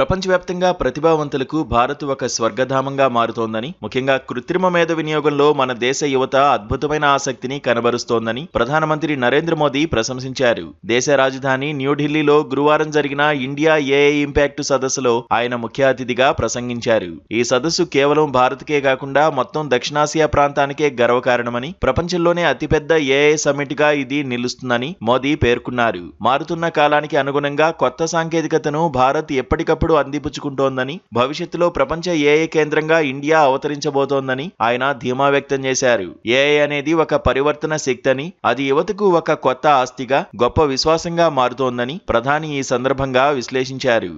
ప్రపంచవ్యాప్తంగా ప్రతిభావంతులకు భారత్ ఒక స్వర్గధామంగా మారుతోందని ముఖ్యంగా కృత్రిమ మేధ వినియోగంలో మన దేశ యువత అద్భుతమైన ఆసక్తిని కనబరుస్తోందని ప్రధానమంత్రి నరేంద్ర మోదీ ప్రశంసించారు. దేశ రాజధాని న్యూఢిల్లీలో గురువారం జరిగిన ఇండియా ఏఐ ఇంపాక్ట్ సదస్సులో ఆయన ముఖ్య అతిథిగా ప్రసంగించారు. ఈ సదస్సు కేవలం భారత్కే కాకుండా మొత్తం దక్షిణాసియా ప్రాంతానికే గర్వకారణమని ప్రపంచంలోనే అతిపెద్ద ఏఐ సమ్మిట్గా ఇది నిలుస్తుందని మోదీ పేర్కొన్నారు. మారుతున్న కాలానికి అనుగుణంగా కొత్త సాంకేతికతను భారత్ ఎప్పటికప్పుడు అందిపుచ్చుకుంటోందని భవిష్యత్తులో ప్రపంచ ఏఐ కేంద్రంగా ఇండియా అవతరించబోతోందని ఆయన ధీమా వ్యక్తం చేశారు. ఏఐ అనేది ఒక పరివర్తన శక్తి అని అది యువతకు ఒక కొత్త ఆస్తిగా గొప్ప విశ్వాసంగా మారుతోందని ప్రధాని ఈ సందర్భంగా విశ్లేషించారు.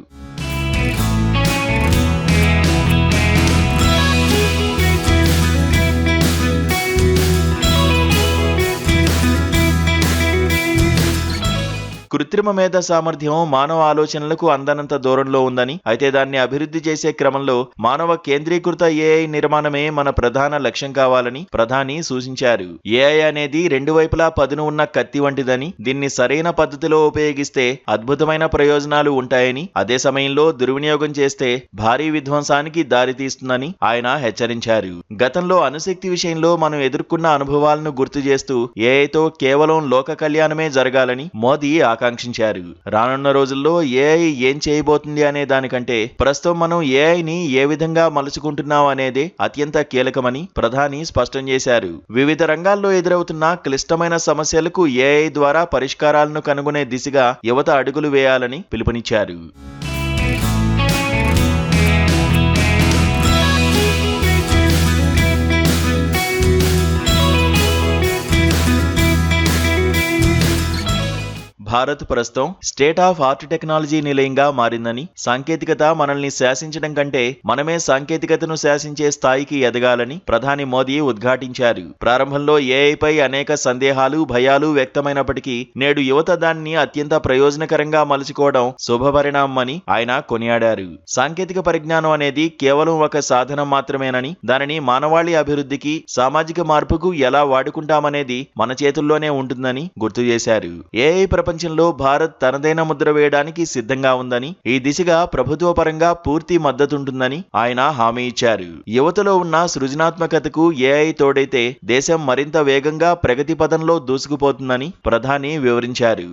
కృత్రిమ మేధ సామర్థ్యం మానవ ఆలోచనలకు అందనంత దూరంలో ఉందని అయితే దాన్ని అభివృద్ధి చేసే క్రమంలో మానవ కేంద్రీకృత ఏఐ నిర్మాణమే మన ప్రధాన లక్ష్యం కావాలని ప్రధాని సూచించారు. ఏఐ అనేది రెండు వైపులా పదును ఉన్న కత్తి వంటిదని దీన్ని సరైన పద్ధతిలో ఉపయోగిస్తే అద్భుతమైన ప్రయోజనాలు ఉంటాయని అదే సమయంలో దుర్వినియోగం చేస్తే భారీ విధ్వంసానికి దారితీస్తుందని ఆయన హెచ్చరించారు. గతంలో అణుశక్తి విషయంలో మనం ఎదుర్కొన్న అనుభవాలను గుర్తు చేస్తూ ఏఐతో కేవలం లోక కళ్యాణమే జరగాలని మోదీ ఆకాంక్ష ఆకాంక్షించారు. రానున్న రోజుల్లో ఏఐ ఏం చేయబోతుంది అనే దానికంటే ప్రస్తుతం మనం ఏఐని ఏ విధంగా మలుచుకుంటున్నాం అనేదే అత్యంత కీలకమని ప్రధాని స్పష్టం చేశారు. వివిధ రంగాల్లో ఎదురవుతున్న క్లిష్టమైన సమస్యలకు ఏఐ ద్వారా పరిష్కారాలను కనుగొనే దిశగా యువత అడుగులు వేయాలని పిలుపునిచ్చారు. భారత్ ప్రస్తుతం స్టేట్ ఆఫ్ ఆర్ట్ టెక్నాలజీ నిలయంగా మారిందని సాంకేతికత మనల్ని శాసించడం కంటే మనమే సాంకేతికతను శాసించే స్థాయికి ఎదగాలని ప్రధాని మోదీ ఉద్ఘాటించారు. ప్రారంభంలో ఏఐపై అనేక సందేహాలు భయాలు వ్యక్తమైనప్పటికీ నేడు యువత దాన్ని అత్యంత ప్రయోజనకరంగా మలుచుకోవడం శుభపరిణామని ఆయన కొనియాడారు. సాంకేతిక పరిజ్ఞానం అనేది కేవలం ఒక సాధనం మాత్రమేనని దానిని మానవాళి అభివృద్ధికి సామాజిక మార్పుకు ఎలా వాడుకుంటామనేది మన చేతుల్లోనే ఉంటుందని గుర్తు చేశారు. ఏఐ ప్రపంచంలో భారత్ తనదైన ముద్ర వేయడానికి సిద్ధంగా ఉందని ఈ దిశగా ప్రభుత్వ పరంగా పూర్తి మద్దతుంటుందని ఆయన హామీ ఇచ్చారు. యువతలో ఉన్న సృజనాత్మకతకు ఏఐ తోడైతే దేశం మరింత వేగంగా ప్రగతి పదంలో దూసుకుపోతుందని ప్రధాని వివరించారు.